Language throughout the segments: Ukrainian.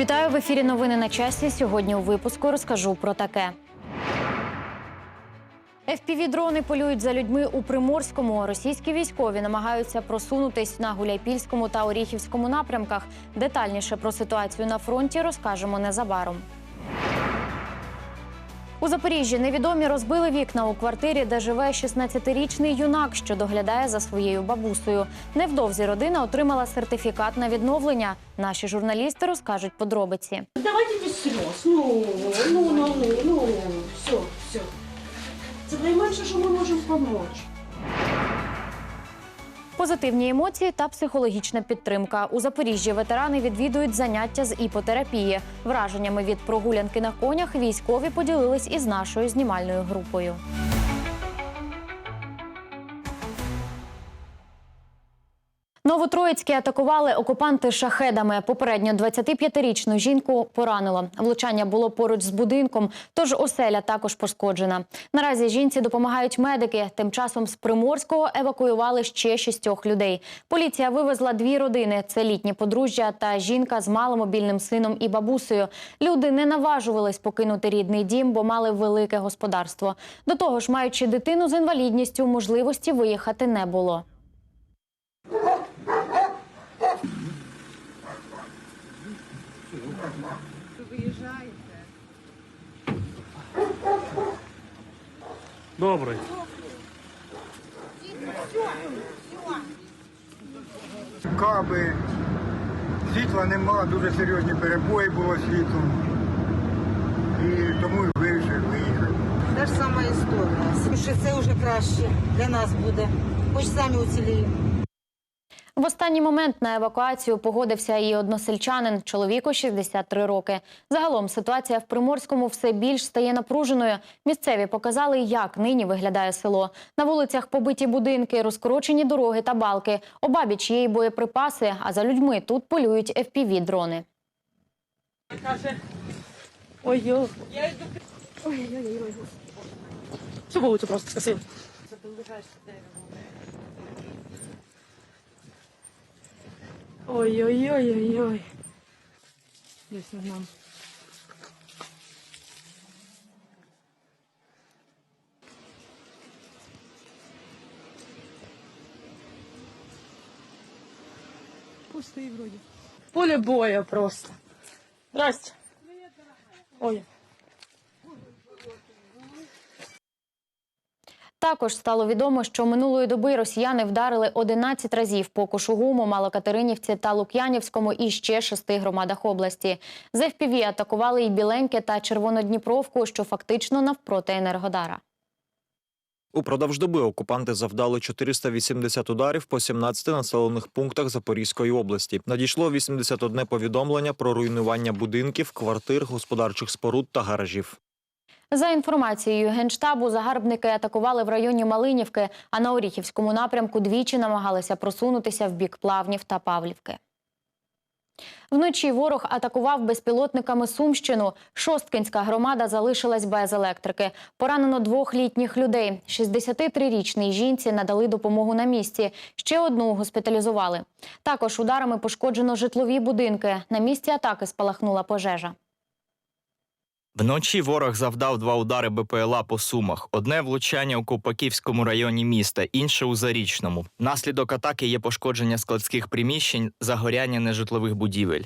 Вітаю в ефірі. Новини на часі. Сьогодні у випуску розкажу про таке. FPV-дрони полюють за людьми у Приморському. Російські військові намагаються просунутись на Гуляйпільському та Оріхівському напрямках. Детальніше про ситуацію на фронті розкажемо незабаром. У Запоріжжі невідомі розбили вікна у квартирі, де живе 16-річний юнак, що доглядає за своєю бабусею. Невдовзі родина отримала сертифікат на відновлення. Наші журналісти розкажуть подробиці. Давайте без сльоз. Ну, ну, ну, ну, ну, все, все. Це найменше, що ми можемо допомогти. Позитивні емоції та психологічна підтримка. У Запоріжжі ветерани відвідують заняття з іпотерапії. Враженнями від прогулянки на конях військові поділились із нашою знімальною групою. Новотроїцькі атакували окупанти шахедами. Попередньо 25-річну жінку поранило. Влучання було поруч з будинком, тож оселя також пошкоджена. Наразі жінці допомагають медики. Тим часом з Приморського евакуювали ще шістьох людей. Поліція вивезла дві родини: це літні подружжя та жінка з маломобільним сином і бабусею. Люди не наважувались покинути рідний дім, бо мали велике господарство. До того ж, маючи дитину з інвалідністю, можливості виїхати не було. Добрий. каби, світла нема, дуже серйозні перебої було світлом. І тому і вирішив виїхати. Та ж сама історія. Що це вже краще для нас буде. Хоч самі уціліємо. В останній момент на евакуацію погодився і односельчанин, чоловіку 63 роки. Загалом ситуація в Приморському все більш стає напруженою. Місцеві показали, як нині виглядає село. На вулицях побиті будинки, розкорочені дороги та балки. Обабіч є й боєприпаси, а за людьми тут полюють FPV-дрони. Ой-ой. Всю вулицю просто скосив. Ой-ой-ой-ой-ой. Десь на нам. Пустий вроде. Поле боя просто. Здрасте. Ой. Також стало відомо, що минулої доби росіяни вдарили 11 разів по Кошугуму, Малокатеринівці та Лук'янівському і ще шести громадах області. З FPV атакували і Біленьке та Червонодніпровку, що фактично навпроти Енергодара. Упродовж доби окупанти завдали 480 ударів по 17 населених пунктах Запорізької області. Надійшло 81 повідомлення про руйнування будинків, квартир, господарчих споруд та гаражів. За інформацією генштабу, загарбники атакували в районі Малинівки, а на Оріхівському напрямку двічі намагалися просунутися в бік Плавнів та Павлівки. Вночі ворог атакував безпілотниками Сумщину. Шосткинська громада залишилась без електрики. Поранено двох літніх людей. 63-річній жінці надали допомогу на місці. Ще одну госпіталізували. Також ударами пошкоджено житлові будинки. На місці атаки спалахнула пожежа. Вночі ворог завдав два удари БПЛА по Сумах. Одне влучання у Ковпаківському районі міста, інше у Зарічному. Наслідок атаки є пошкодження складських приміщень, загоряння нежитлових будівель.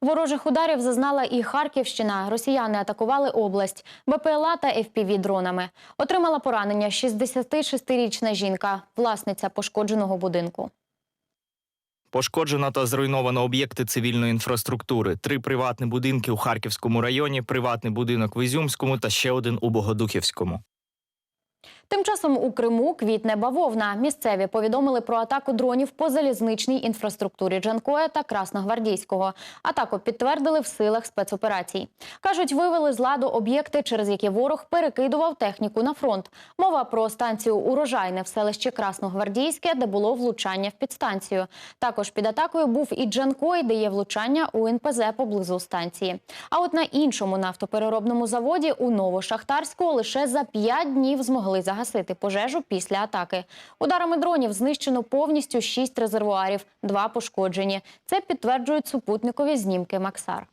Ворожих ударів зазнала і Харківщина. Росіяни атакували область БПЛА та ФПВ-дронами. Отримала поранення 66-річна жінка, власниця пошкодженого будинку. Пошкоджено та зруйновано об'єкти цивільної інфраструктури: три приватні будинки у Харківському районі, приватний будинок в Ізюмському та ще один у Богодухівському. Тим часом у Криму квітне бавовна. Місцеві повідомили про атаку дронів по залізничній інфраструктурі Джанкоя та Красногвардійського. Атаку підтвердили в силах спецоперацій. Кажуть, вивели з ладу об'єкти, через які ворог перекидував техніку на фронт. Мова про станцію Урожайне в селищі Красногвардійське, де було влучання в підстанцію. Також під атакою був і Джанкой, де є влучання у НПЗ поблизу станції. А от на іншому нафтопереробному заводі у Новошахтарську лише за п'ять днів змогли загасити загасити пожежу після атаки. Ударами дронів знищено повністю шість резервуарів, два пошкоджені. Це підтверджують супутникові знімки Максар.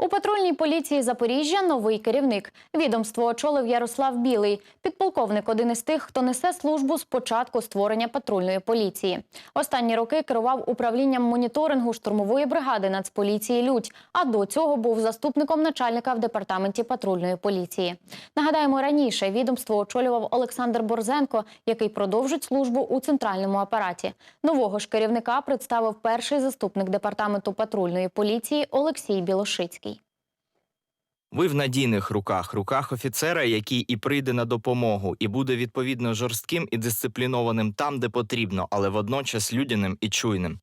У патрульній поліції Запоріжжя новий керівник. Відомство очолив Ярослав Білий. Підполковник один із тих, хто несе службу з початку створення патрульної поліції. Останні роки керував управлінням моніторингу штурмової бригади Нацполіції Людь. А до цього був заступником начальника в департаменті патрульної поліції. Нагадаємо, раніше відомство очолював Олександр Борзенко, який продовжить службу у центральному апараті. Нового ж керівника представив перший заступник департаменту патрульної поліції Олексій Білошицький. Ви в надійних руках, руках офіцера, який і прийде на допомогу, і буде відповідно жорстким і дисциплінованим там, де потрібно, але водночас людяним і чуйним.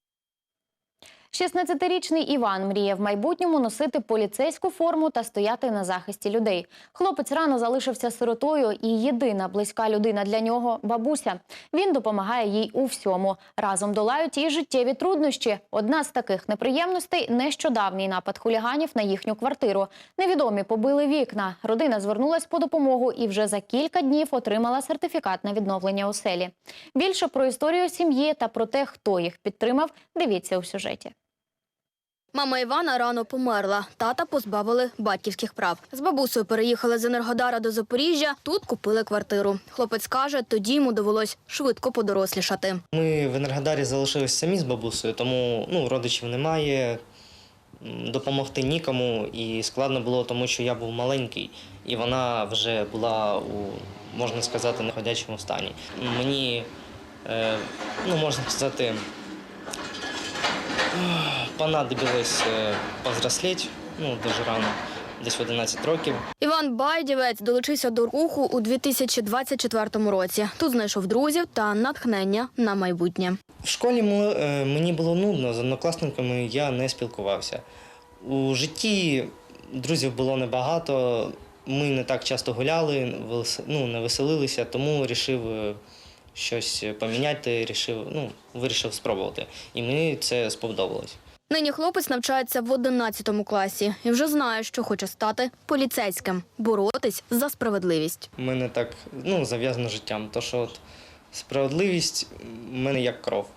16-річний Іван мріє в майбутньому носити поліцейську форму та стояти на захисті людей. Хлопець рано залишився сиротою, і єдина близька людина для нього бабуся. Він допомагає їй у всьому. Разом долають і життєві труднощі. Одна з таких неприємностей нещодавній напад хуліганів на їхню квартиру. Невідомі побили вікна. Родина звернулась по допомогу і вже за кілька днів отримала сертифікат на відновлення оселі. Більше про історію сім'ї та про те, хто їх підтримав, дивіться у сюжеті. Мама Івана рано померла. Тата позбавили батьківських прав. З бабусею переїхали з Енергодара до Запоріжжя. Тут купили квартиру. Хлопець каже, тоді йому довелось швидко подорослішати. Ми в Енергодарі залишились самі з бабусею, тому ну, родичів немає, допомогти нікому. І складно було, тому що я був маленький, і вона вже була у, можна сказати, неходячому стані. Мені, е, ну, можна сказати, понадобилось е, повзрослеть, ну, дуже рано, десь в 11 років. Іван Байдівець долучився до руху у 2024 році. Тут знайшов друзів та натхнення на майбутнє. В школі е, мені було нудно, з однокласниками я не спілкувався. У житті друзів було небагато, ми не так часто гуляли, ну, не веселилися, тому вирішив е, щось поміняти, рішив, ну, вирішив спробувати. І мені це сподобалось. Нині хлопець навчається в 11 класі і вже знає, що хоче стати поліцейським, боротись за справедливість. У мене так ну, зав'язано життям, то що от справедливість в мене як кров.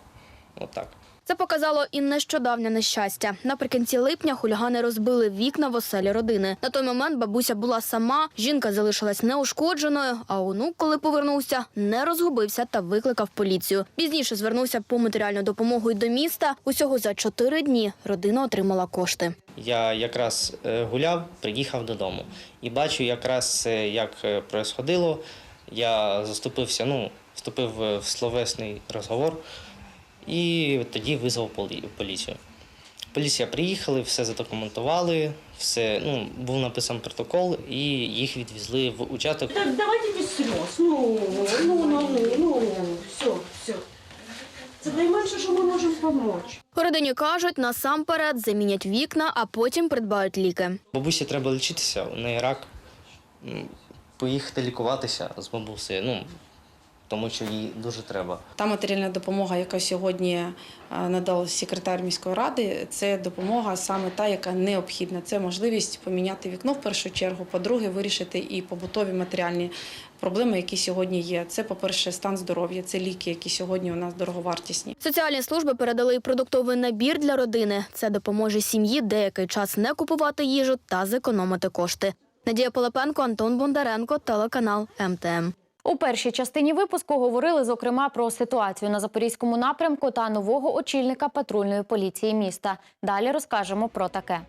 Отак. Це показало і нещодавнє нещастя. Наприкінці липня хулігани розбили вікна в оселі родини. На той момент бабуся була сама, жінка залишилась неушкодженою, а онук, коли повернувся, не розгубився та викликав поліцію. Пізніше звернувся по матеріальну допомогу й до міста. Усього за чотири дні родина отримала кошти. Я якраз е, гуляв, приїхав додому і бачу якраз е, як е, происходило. Я заступився, ну, вступив в словесний розговор і тоді визвав полі- поліцію. Поліція приїхали, все задокументували, все, ну, був написан протокол і їх відвезли в участок. Так давайте без слез. Ну, ну, ну, ну, ну, все, все. Це найменше, що ми можемо допомогти. Родині кажуть, насамперед замінять вікна, а потім придбають ліки. Бабусі треба лічитися, у неї рак. Поїхати лікуватися з бабусею, ну, тому що їй дуже треба. Та матеріальна допомога, яка сьогодні е, надав секретар міської ради, це допомога саме та, яка необхідна. Це можливість поміняти вікно в першу чергу. По-друге, вирішити і побутові матеріальні проблеми, які сьогодні є. Це, по-перше, стан здоров'я, це ліки, які сьогодні у нас дороговартісні. Соціальні служби передали й продуктовий набір для родини. Це допоможе сім'ї деякий час не купувати їжу та зекономити кошти. Надія Полипенко, Антон Бондаренко, телеканал МТМ. У першій частині випуску говорили зокрема про ситуацію на запорізькому напрямку та нового очільника патрульної поліції міста. Далі розкажемо про таке.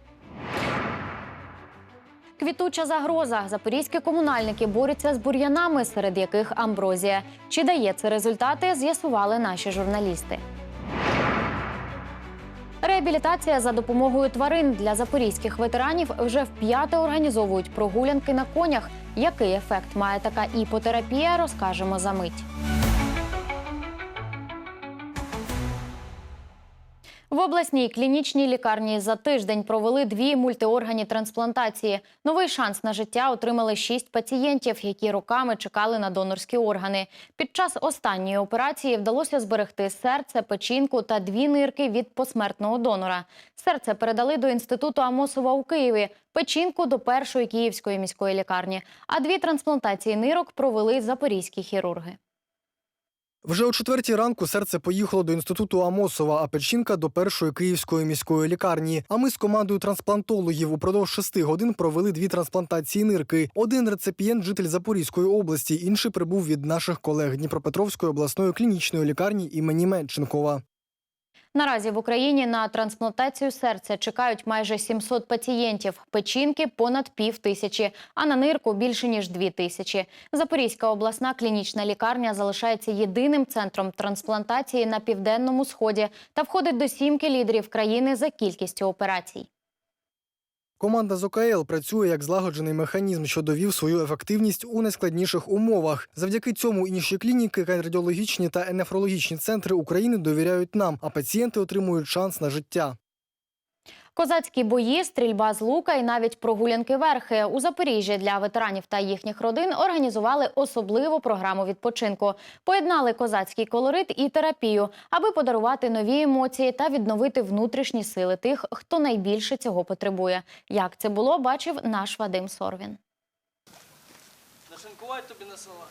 Квітуча загроза. Запорізькі комунальники борються з бур'янами, серед яких амброзія. Чи дає це результати, з'ясували наші журналісти. Реабілітація за допомогою тварин для запорізьких ветеранів вже вп'яте організовують прогулянки на конях. Який ефект має така іпотерапія, розкажемо за мить. В обласній клінічній лікарні за тиждень провели дві мультиорганні трансплантації. Новий шанс на життя отримали шість пацієнтів, які роками чекали на донорські органи. Під час останньої операції вдалося зберегти серце, печінку та дві нирки від посмертного донора. Серце передали до інституту Амосова у Києві, печінку до першої київської міської лікарні. А дві трансплантації нирок провели запорізькі хірурги. Вже о четвертій ранку серце поїхало до інституту Амосова, а печінка до першої київської міської лікарні. А ми з командою трансплантологів упродовж шести годин провели дві трансплантації нирки. Один реципієнт житель Запорізької області, інший прибув від наших колег Дніпропетровської обласної клінічної лікарні імені Менченкова. Наразі в Україні на трансплантацію серця чекають майже 700 пацієнтів, печінки понад пів тисячі, а на нирку більше ніж дві тисячі. Запорізька обласна клінічна лікарня залишається єдиним центром трансплантації на південному сході та входить до сімки лідерів країни за кількістю операцій. Команда з ОКЛ працює як злагоджений механізм, що довів свою ефективність у найскладніших умовах. Завдяки цьому інші клініки, кардіологічні та нефрологічні центри України довіряють нам, а пацієнти отримують шанс на життя. Козацькі бої, стрільба з лука і навіть прогулянки верхи у Запоріжжі для ветеранів та їхніх родин організували особливу програму відпочинку. Поєднали козацький колорит і терапію, аби подарувати нові емоції та відновити внутрішні сили тих, хто найбільше цього потребує. Як це було, бачив наш Вадим Сорвін. Нашинкувати тобі на салат.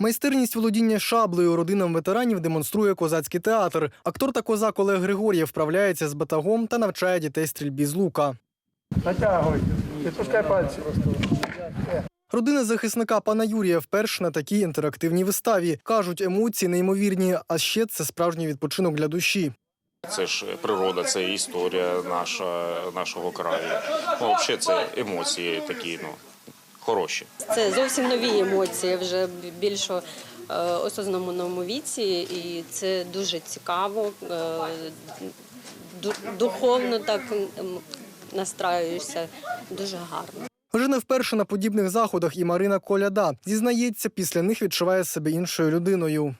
Майстерність володіння шаблею родинам ветеранів демонструє козацький театр. Актор та козак Олег Григор'єв вправляється з батагом та навчає дітей стрільбі з лука. Натягуй, відпускай пальці. Родина захисника пана Юрія вперше на такій інтерактивній виставі. Кажуть, емоції неймовірні, а ще це справжній відпочинок для душі. Це ж природа, це історія наша, нашого краю. Ну, взагалі, це емоції такі, ну, хороші. Це зовсім нові емоції вже більш е, осознаному віці, і це дуже цікаво, е, духовно так настраюєшся, дуже гарно. Вже не вперше на подібних заходах і Марина Коляда зізнається, після них відчуває себе іншою людиною.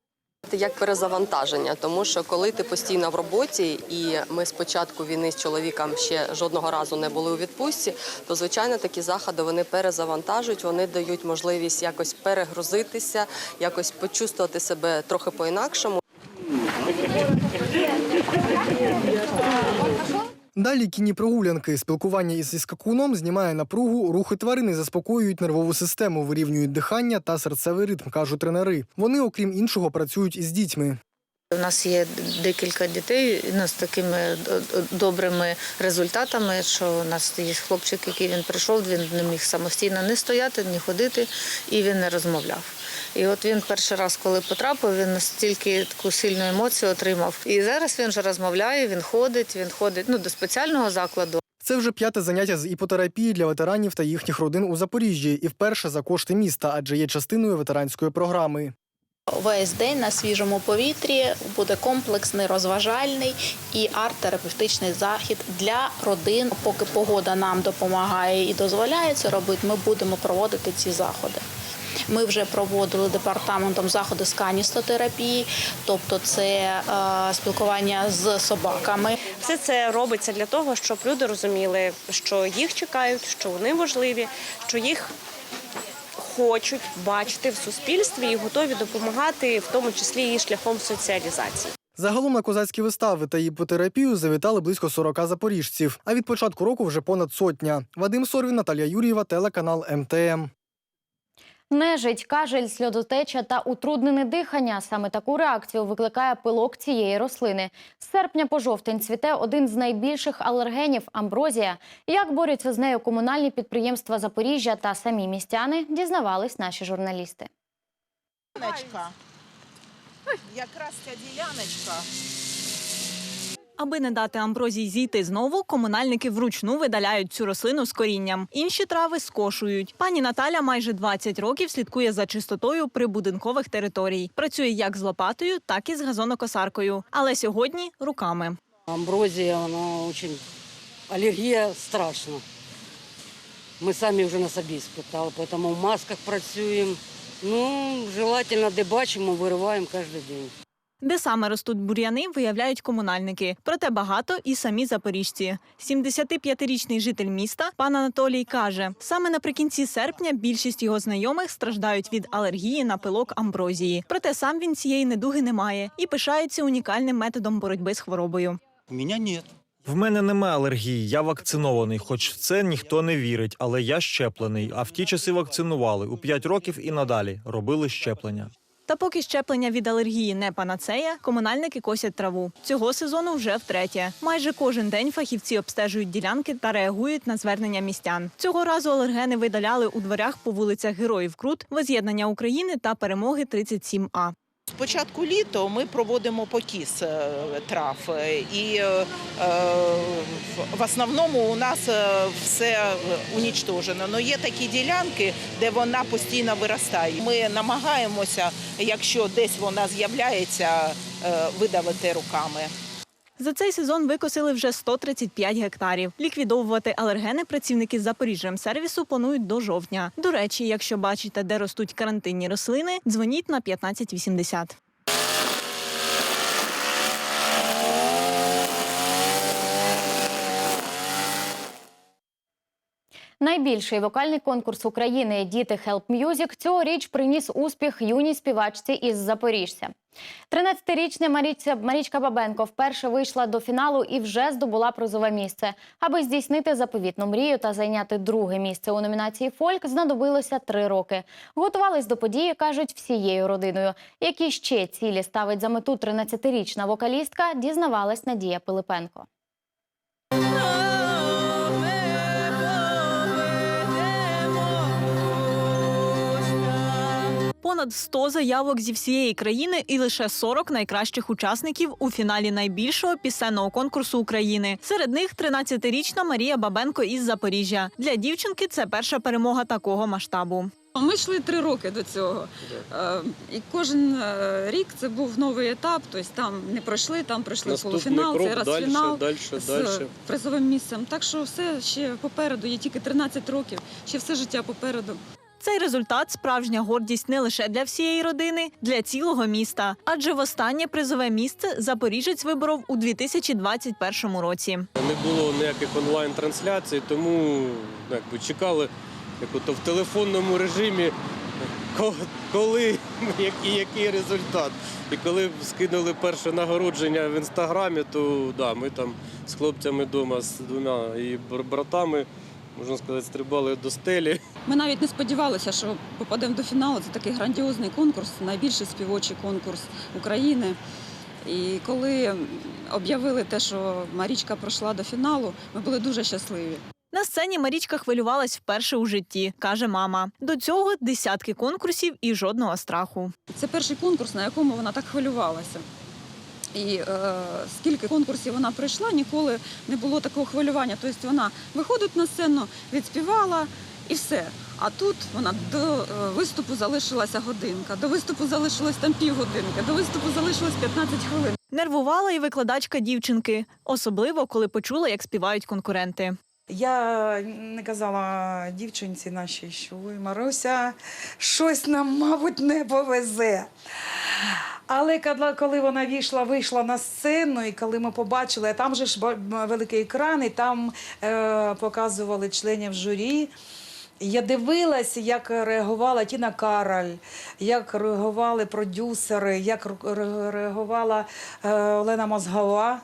Як перезавантаження, тому що коли ти постійно в роботі, і ми з початку війни з чоловіком ще жодного разу не були у відпустці, то звичайно такі заходи вони перезавантажують, вони дають можливість якось перегрузитися, якось почувствувати себе трохи по-інакшому. Далі кінні прогулянки, спілкування із скакуном знімає напругу, рухи тварини заспокоюють нервову систему, вирівнюють дихання та серцевий ритм, кажуть тренери. Вони, окрім іншого, працюють із дітьми. У нас є декілька дітей ну, з такими е, добрими результатами, що у нас є хлопчик, який він прийшов, він не міг самостійно не стояти, ні ходити, і він не розмовляв. І от він перший раз, коли потрапив, він настільки таку сильну емоцію отримав. І зараз він вже розмовляє, він ходить, він ходить ну, до спеціального закладу. Це вже п'яте заняття з іпотерапії для ветеранів та їхніх родин у Запоріжжі, і вперше за кошти міста, адже є частиною ветеранської програми. Весь день на свіжому повітрі буде комплексний, розважальний і арт-терапевтичний захід для родин. Поки погода нам допомагає і дозволяє це робити, ми будемо проводити ці заходи. Ми вже проводили департаментом заходи з каністотерапії, тобто це е, спілкування з собаками. Все це робиться для того, щоб люди розуміли, що їх чекають, що вони важливі, що їх хочуть бачити в суспільстві і готові допомагати, в тому числі і шляхом соціалізації. Загалом на козацькі вистави та іпотерапію завітали близько 40 запоріжців. А від початку року вже понад сотня. Вадим Сорвін, Наталія Юрієва, телеканал МТМ. Нежить, кажель, сльозотеча та утруднене дихання. Саме таку реакцію викликає пилок цієї рослини. З серпня по жовтень цвіте один з найбільших алергенів амброзія. Як борються з нею комунальні підприємства Запоріжжя та самі містяни, дізнавались наші журналісти. Якраз ця діляночка. Аби не дати амброзії зійти знову, комунальники вручну видаляють цю рослину з корінням. Інші трави скошують. Пані Наталя майже 20 років слідкує за чистотою прибудинкових територій. Працює як з лопатою, так і з газонокосаркою. Але сьогодні руками. Амброзия, она очень... Аллергия страшна. Ми самі вже на собі спитали, тому в масках працюємо. Ну, желательно, де бачимо, вириваємо кожен день. Де саме ростуть бур'яни, виявляють комунальники. Проте багато і самі запоріжці. 75-річний житель міста пан Анатолій каже, саме наприкінці серпня більшість його знайомих страждають від алергії на пилок амброзії. Проте сам він цієї недуги не має і пишається унікальним методом боротьби з хворобою. У мене ні. В мене немає алергії, я вакцинований, хоч в це ніхто не вірить, але я щеплений. А в ті часи вакцинували у 5 років і надалі робили щеплення. Та поки щеплення від алергії не панацея, комунальники косять траву. Цього сезону вже втретє. Майже кожен день фахівці обстежують ділянки та реагують на звернення містян. Цього разу алергени видаляли у дворях по вулицях Героїв Крут, Воз'єднання України та Перемоги 37А. З початку літа ми проводимо покіс е, трав. е, І е, в- основному у нас все унічтожено. Але є такі ділянки, де вона постійно виростає. Ми намагаємося, якщо десь вона з'являється, видавити руками. За цей сезон викосили вже 135 гектарів. Ліквідовувати алергени працівники Запоріжжямсервісу планують до жовтня. До речі, якщо бачите, де ростуть карантинні рослини, дзвоніть на 1580. Найбільший вокальний конкурс України Діти Help Music цьогоріч приніс успіх юній співачці із Запоріжжя. 13-річна Марічця Марічка Бабенко вперше вийшла до фіналу і вже здобула призове місце. Аби здійснити заповітну мрію та зайняти друге місце у номінації Фольк, знадобилося три роки. Готувались до події, кажуть, всією родиною. Які ще цілі ставить за мету 13-річна вокалістка, дізнавалась Надія Пилипенко. Понад 100 заявок зі всієї країни і лише 40 найкращих учасників у фіналі найбільшого пісенного конкурсу України. Серед них 13-річна Марія Бабенко із Запоріжжя. Для дівчинки це перша перемога такого масштабу. Ми йшли три роки до цього. Е, І кожен е, рік це був новий етап. Тобто там не пройшли, там пройшли Наступний полуфінал, крок, цей раз дальше, фінал дальше, з дальше. призовим місцем. Так що все ще попереду, є тільки 13 років, ще все життя попереду. Цей результат справжня гордість не лише для всієї родини, для цілого міста. Адже востаннє призове місце запоріжець виборов у 2021 році. Не було ніяких онлайн-трансляцій, тому якби, чекали як ото, в телефонному режимі, ко- коли який, який результат. І коли скинули перше нагородження в інстаграмі, то да, ми там з хлопцями вдома з двома і братами, можна сказати, стрибали до стелі. Ми навіть не сподівалися, що попадемо до фіналу. Це такий грандіозний конкурс, найбільший співочий конкурс України. І коли об'явили те, що Марічка пройшла до фіналу, ми були дуже щасливі. На сцені Марічка хвилювалась вперше у житті, каже мама. До цього десятки конкурсів і жодного страху. Це перший конкурс, на якому вона так хвилювалася. І е, скільки конкурсів вона пройшла, ніколи не було такого хвилювання. Тобто вона виходить на сцену, відспівала і все. А тут вона до е, виступу залишилася годинка, до виступу залишилось там півгодинки, до виступу залишилось 15 хвилин. Нервувала і викладачка дівчинки, особливо коли почула, як співають конкуренти. Я не казала дівчинці нашій, що ой, Маруся, щось нам, мабуть, не повезе. Але коли- коли вона вийшла, вийшла на сцену, і коли ми побачили, а там же ж великий екран, і там е, показували членів журі. Я дивилася, як реагувала Тіна Кароль, як реагували продюсери, як ре- реагувала е, Олена Мозгова.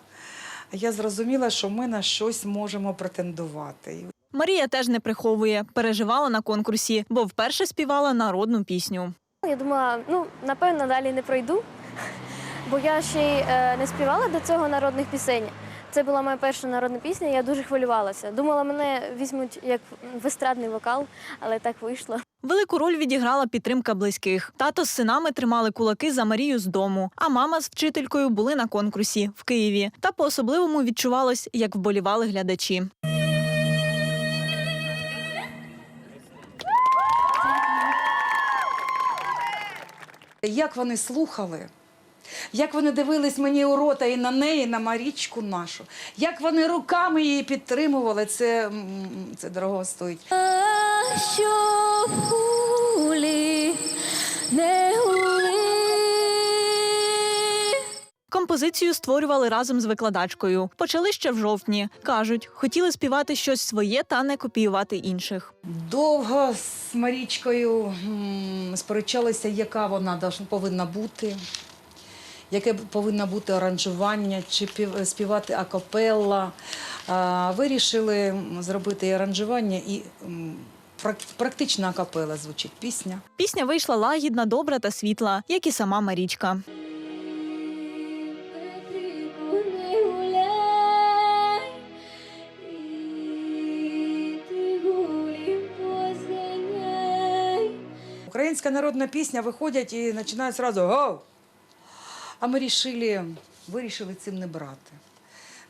Я зрозуміла, що ми на щось можемо претендувати. Марія теж не приховує, переживала на конкурсі, бо вперше співала народну пісню. Я думала, ну напевно, далі не пройду, бо я ще й е, не співала до цього народних пісень. Це була моя перша народна пісня, я дуже хвилювалася. Думала, мене візьмуть як в естрадний вокал, але так вийшло. Велику роль відіграла підтримка близьких. Тато з синами тримали кулаки за Марію з дому, а мама з вчителькою були на конкурсі в Києві. Та по-особливому відчувалось, як вболівали глядачі. Як вони слухали, як вони дивились мені у рота і на неї, і на Марічку нашу, як вони руками її підтримували, це, це дорого стоїть. А, щоб кулі не гули. Композицію створювали разом з викладачкою. Почали ще в жовтні. кажуть, хотіли співати щось своє та не копіювати інших. Довго з Марічкою сперечалися, яка вона повинна бути, яке повинно бути аранжування, чи співати акапелла. Вирішили зробити і аранжування і м, прак- практично акапелла звучить пісня. Пісня вийшла лагідна, добра та світла, як і сама Марічка. Українська народна пісня виходять і починають одразу гоу. А ми вирішили, вирішили цим не брати.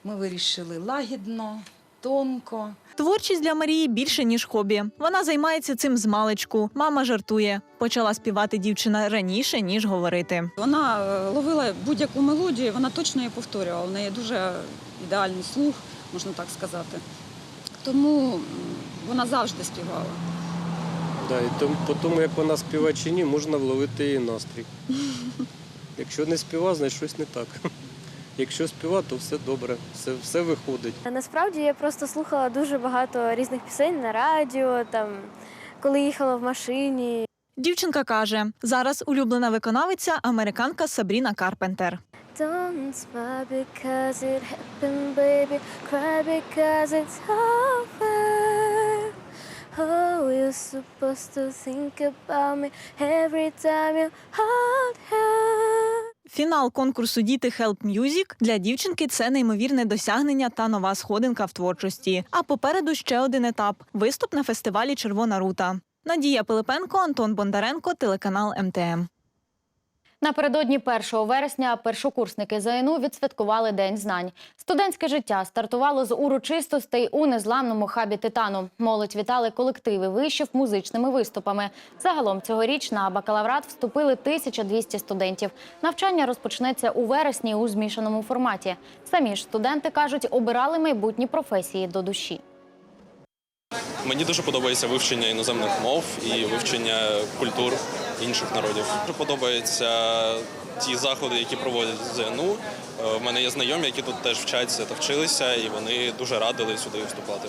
Ми вирішили лагідно, тонко. Творчість для Марії більше ніж хобі. Вона займається цим з маличку. Мама жартує. Почала співати дівчина раніше ніж говорити. Вона е, ловила будь-яку мелодію, вона точно її повторювала. У неї дуже ідеальний слух, можна так сказати. Тому вона завжди співала. Да, і тому, по тому, як вона співає чи ні, можна вловити її настрій. Якщо не співа, значить щось не так. Якщо співа, то все добре, все, все виходить. Насправді я просто слухала дуже багато різних пісень на радіо, там, коли їхала в машині. Дівчинка каже: зараз улюблена виконавиця американка Сабріна Карпентер. Don't smile because it happened, baby. Cry because it's over. Oh, you're supposed to think about me every time you hold her. Фінал конкурсу Діти Help Music для дівчинки це неймовірне досягнення та нова сходинка в творчості. А попереду ще один етап виступ на фестивалі Червона рута. Надія Пилипенко, Антон Бондаренко, телеканал МТМ. Напередодні 1 вересня першокурсники ЗНУ відсвяткували День знань. Студентське життя стартувало з урочистостей у незламному хабі Титану. Молодь вітали колективи вишів музичними виступами. Загалом цьогоріч на бакалаврат вступили 1200 студентів. Навчання розпочнеться у вересні у змішаному форматі. Самі ж студенти кажуть, обирали майбутні професії до душі. Мені дуже подобається вивчення іноземних мов і вивчення культур інших народів. Дуже подобаються ті заходи, які проводять ЗНУ. У В мене є знайомі, які тут теж вчаться та вчилися, і вони дуже радили сюди вступати.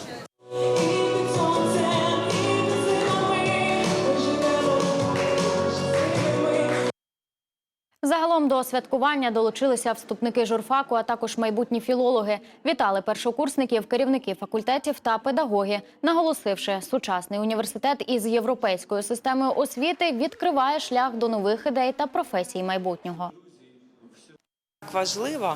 Загалом до святкування долучилися вступники журфаку, а також майбутні філологи. Вітали першокурсників, керівники факультетів та педагоги, наголосивши, сучасний університет із європейською системою освіти відкриває шлях до нових ідей та професій майбутнього. Важливо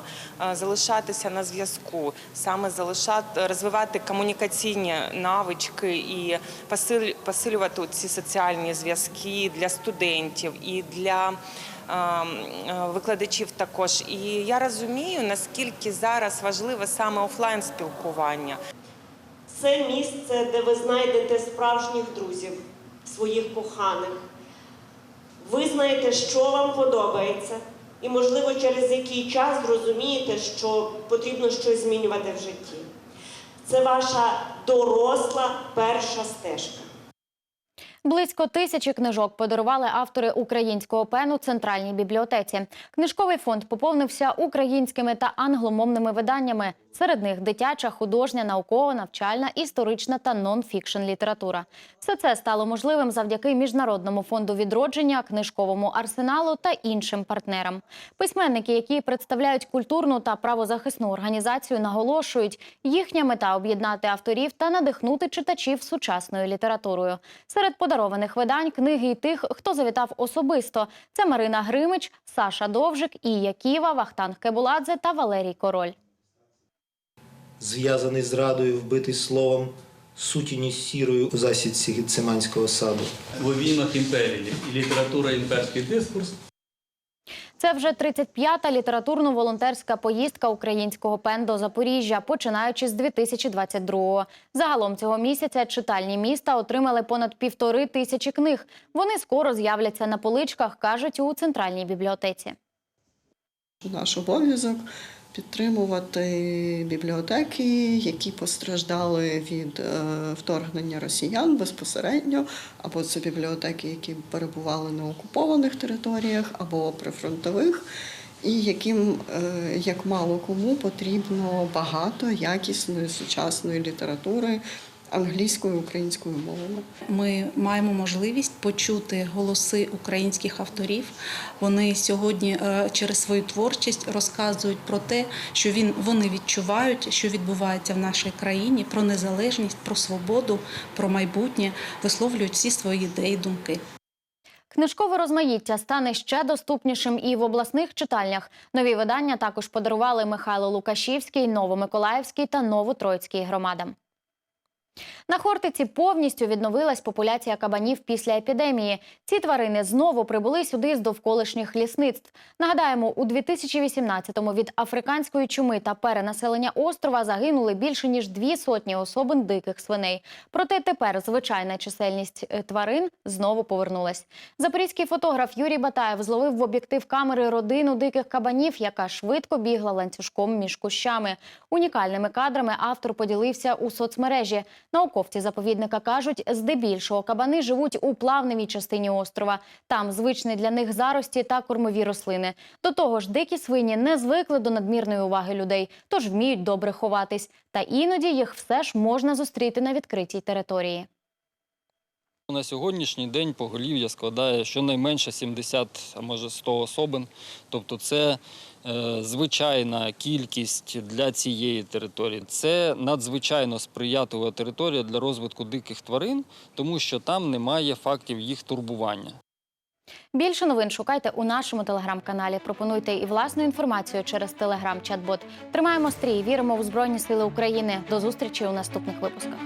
е, залишатися на зв'язку, саме залишати розвивати комунікаційні навички і посилювати ці соціальні зв'язки для студентів і для викладачів також. І я розумію, наскільки зараз важливе саме офлайн спілкування. Це місце, де ви знайдете справжніх друзів, своїх коханих. Ви знаєте, що вам подобається, і, можливо, через який час зрозумієте, що потрібно щось змінювати в житті. Це ваша доросла перша стежка. Близько тисячі книжок подарували автори українського пену центральній бібліотеці. Книжковий фонд поповнився українськими та англомовними виданнями. Серед них дитяча, художня, наукова, навчальна, історична та нон-фікшн література. Все це стало можливим завдяки міжнародному фонду відродження, книжковому арсеналу та іншим партнерам. Письменники, які представляють культурну та правозахисну організацію, наголошують, їхня мета об'єднати авторів та надихнути читачів сучасною літературою. Серед подарованих видань книги й тих, хто завітав особисто. Це Марина Гримич, Саша Довжик, Ія Ківа, Вахтанг Кебуладзе та Валерій Король. Зв'язаний з радою, вбитий словом, сутіні сірою у засідці Гециманського саду. в обіймах імперії і література імперський дискурс. Це вже 35-та літературно-волонтерська поїздка українського пен до Запоріжжя, починаючи з 2022-го. Загалом цього місяця читальні міста отримали понад півтори тисячі книг. Вони скоро з'являться на поличках, кажуть у центральній бібліотеці. Наш обов'язок підтримувати бібліотеки, які постраждали від е, вторгнення росіян безпосередньо, або це бібліотеки, які перебували на окупованих територіях, або прифронтових, і яким, е, як мало кому, потрібно багато якісної сучасної літератури англійською українською мовами. Ми маємо можливість почути голоси українських авторів. Вони сьогодні е, через свою творчість розказують про те, що він вони відчувають, що відбувається в нашій країні, про незалежність, про свободу, про майбутнє, висловлюють всі свої ідеї, думки. Книжкове розмаїття стане ще доступнішим і в обласних читальнях. Нові видання також подарували Михайло Лукашівський, Новомиколаївський та Новотроїцький громадам. На Хортиці повністю відновилась популяція кабанів після епідемії. Ці тварини знову прибули сюди з довколишніх лісництв. Нагадаємо, у 2018-му від африканської чуми та перенаселення острова загинули більше ніж дві сотні особин диких свиней. Проте тепер звичайна чисельність е, тварин знову повернулась. Запорізький фотограф Юрій Батаєв зловив в об'єктив камери родину диких кабанів, яка швидко бігла ланцюжком між кущами. Унікальними кадрами автор поділився у соцмережі. Науковці заповідника кажуть, здебільшого кабани живуть у плавневій частині острова. Там звичні для них зарості та кормові рослини. До того ж, дикі свині не звикли до надмірної уваги людей, тож вміють добре ховатись. Та іноді їх все ж можна зустріти на відкритій території. На сьогоднішній день поголів'я складає щонайменше 70, а може 100 особин. Тобто це е, звичайна кількість для цієї території. Це надзвичайно сприятлива територія для розвитку диких тварин, тому що там немає фактів їх турбування. Більше новин шукайте у нашому телеграм-каналі. Пропонуйте і власну інформацію через телеграм-чат-бот. Тримаємо стрій, віримо в Збройні Сили України. До зустрічі у наступних випусках.